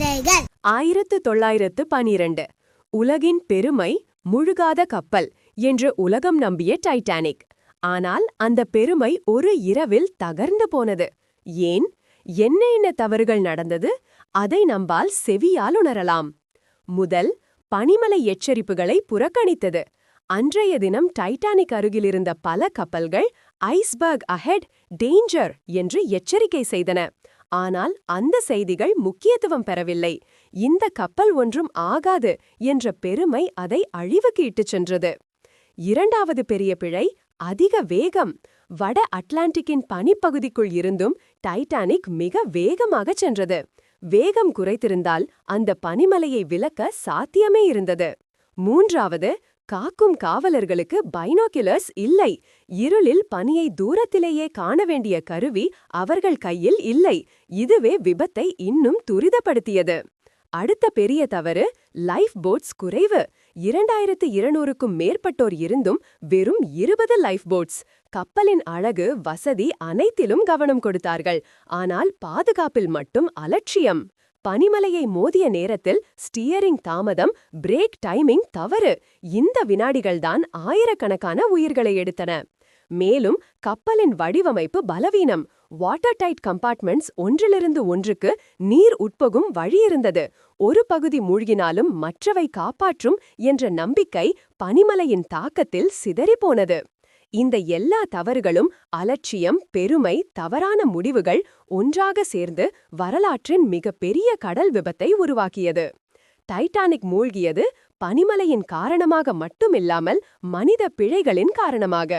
கதைகள். ஆயிரத்து தொள்ளாயிரத்து பனிரண்டு. உலகின் பெருமை முழுகாத கப்பல் என்று உலகம் நம்பிய டைட்டானிக். ஆனால் அந்த பெருமை ஒரு இரவில் தகர்ந்து போனது. ஏன்? என்ன என்ன தவறுகள் நடந்தது? அதை நம்பால் செவியால் உணரலாம். முதல் பனிமலை எச்சரிப்புகளை புறக்கணித்தது. அன்றைய தினம் டைட்டானிக் அருகிலிருந்த பல கப்பல்கள் ஐஸ்பர்க் அஹெட் டேஞ்சர் என்று எச்சரிக்கை செய்தன. ஆனால் அந்த செய்திகள் முக்கியத்துவம் பெறவில்லை. இந்த கப்பல் ஒன்றும் ஆகாது என்ற பெருமை அதை அழிவுக்கு இட்டுச் சென்றது. இரண்டாவது பெரிய பிழை அதிக வேகம். வட அட்லாண்டிக்கின் பனிப்பகுதிக்குள் இருந்தும் டைட்டானிக் மிக வேகமாகச் சென்றது. வேகம் குறைத்திருந்தால் அந்த பனிமலையை விலக்க சாத்தியமே இருந்தது. மூன்றாவது காக்கும் காவலர்களுக்கு பைனோக்குலர்ஸ் இல்லை. இருளில் பனியை தூரத்திலேயே காண வேண்டிய கருவி அவர்கள் கையில் இல்லை. இதுவே விபத்தை இன்னும் துரிதப்படுத்தியது. அடுத்த பெரிய தவறு லைஃப் போட்ஸ் குறைவு. இரண்டாயிரத்து இருநூறுக்கும் மேற்பட்டோர் இருந்தும் வெறும் இருபது லைஃப் போட்ஸ். கப்பலின் அழகு வசதி அனைத்திலும் கவனம் கொடுத்தார்கள். ஆனால் பாதுகாப்பில் மட்டும் அலட்சியம். பனிமலையை மோதிய நேரத்தில் ஸ்டியரிங் தாமதம் பிரேக் டைமிங் தவறு. இந்த வினாடிகள்தான் ஆயிரக்கணக்கான உயிர்களை எடுத்தன. மேலும் கப்பலின் வடிவமைப்பு பலவீனம். வாட்டர் டைட் கம்பார்ட்மெண்ட்ஸ் ஒன்றிலிருந்து ஒன்றுக்கு நீர் உட்பகும் வழியிருந்தது ஒரு பகுதி மூழ்கினாலும் மற்றவை காப்பாற்றும் என்ற நம்பிக்கை பனிமலையின் தாக்கத்தில் சிதறிப்போனது. இந்த எல்லா தவறுகளும் அலட்சியம் பெருமை தவறான முடிவுகள் ஒன்றாக சேர்ந்து வரலாற்றின் மிகப்பெரிய கடல் விபத்தை உருவாக்கியது. டைட்டானிக் மூழ்கியது பனிமலையின் காரணமாக மட்டுமில்லாமல் மனித பிழைகளின் காரணமாக.